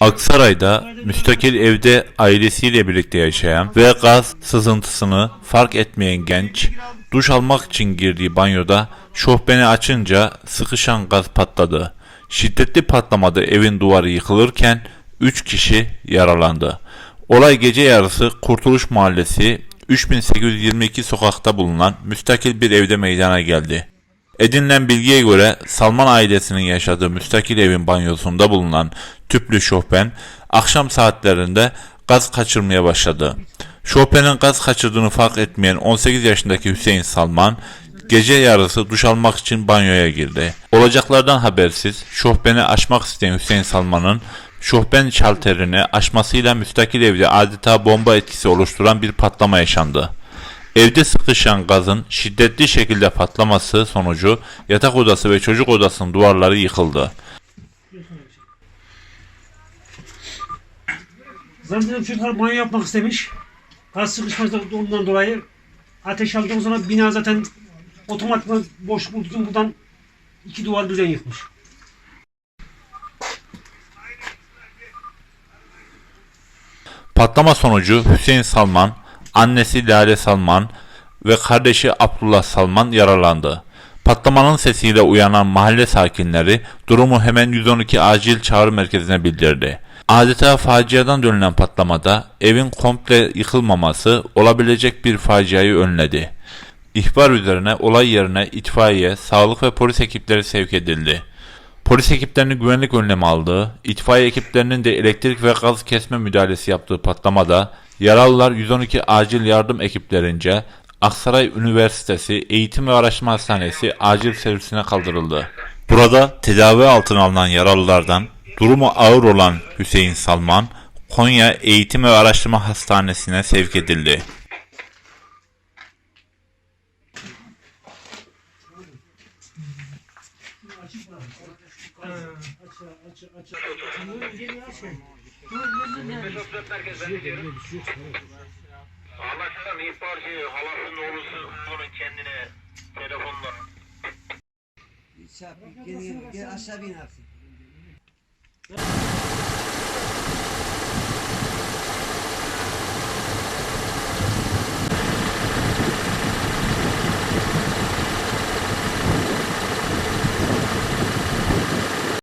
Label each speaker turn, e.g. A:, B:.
A: Aksaray'da müstakil evde ailesiyle birlikte yaşayan ve gaz sızıntısını fark etmeyen genç, duş almak için girdiği banyoda şofbeni açınca sıkışan gaz patladı. Şiddetli patlamada evin duvarı yıkılırken 3 kişi yaralandı. Olay gece yarısı Kurtuluş Mahallesi 3822 sokakta bulunan müstakil bir evde meydana geldi. Edinilen bilgiye göre Salman ailesinin yaşadığı müstakil evin banyosunda bulunan tüplü şofben akşam saatlerinde gaz kaçırmaya başladı. Şofbenin gaz kaçırdığını fark etmeyen 18 yaşındaki Hüseyin Salman gece yarısı duş almak için banyoya girdi. Olacaklardan habersiz şofbeni açmak isteyen Hüseyin Salman'ın şofben şalterini açmasıyla müstakil evde adeta bomba etkisi oluşturan bir patlama yaşandı. Evde sıkışan gazın şiddetli şekilde patlaması sonucu yatak odası ve çocuk odasının duvarları yıkıldı.
B: Zannediyorum çocuklar banyo yapmak istemiş. Gaz sıkışması da ondan dolayı ateş aldığı zaman bina zaten otomatikman boş bulduğu için buradan iki duvar düzen yıkmış.
A: Patlama sonucu Hüseyin Salman, annesi Lale Salman ve kardeşi Abdullah Salman yaralandı. Patlamanın sesiyle uyanan mahalle sakinleri durumu hemen 112 acil çağrı merkezine bildirdi. Adeta faciadan dönülen patlamada evin komple yıkılmaması olabilecek bir faciayı önledi. İhbar üzerine olay yerine itfaiye, sağlık ve polis ekipleri sevk edildi. Polis ekiplerinin güvenlik önlemi aldığı, itfaiye ekiplerinin de elektrik ve gaz kesme müdahalesi yaptığı patlamada yaralılar 112 acil yardım ekiplerince Aksaray Üniversitesi Eğitim ve Araştırma Hastanesi acil servisine kaldırıldı. Burada tedavi altına alınan yaralılardan durumu ağır olan Hüseyin Salman Konya Eğitim ve Araştırma Hastanesi'ne sevk edildi.
C: Anlaşılan ihbarcı halasının oğlusu onun kendine telefonla
D: gel, gel, gel aşağı bin artık.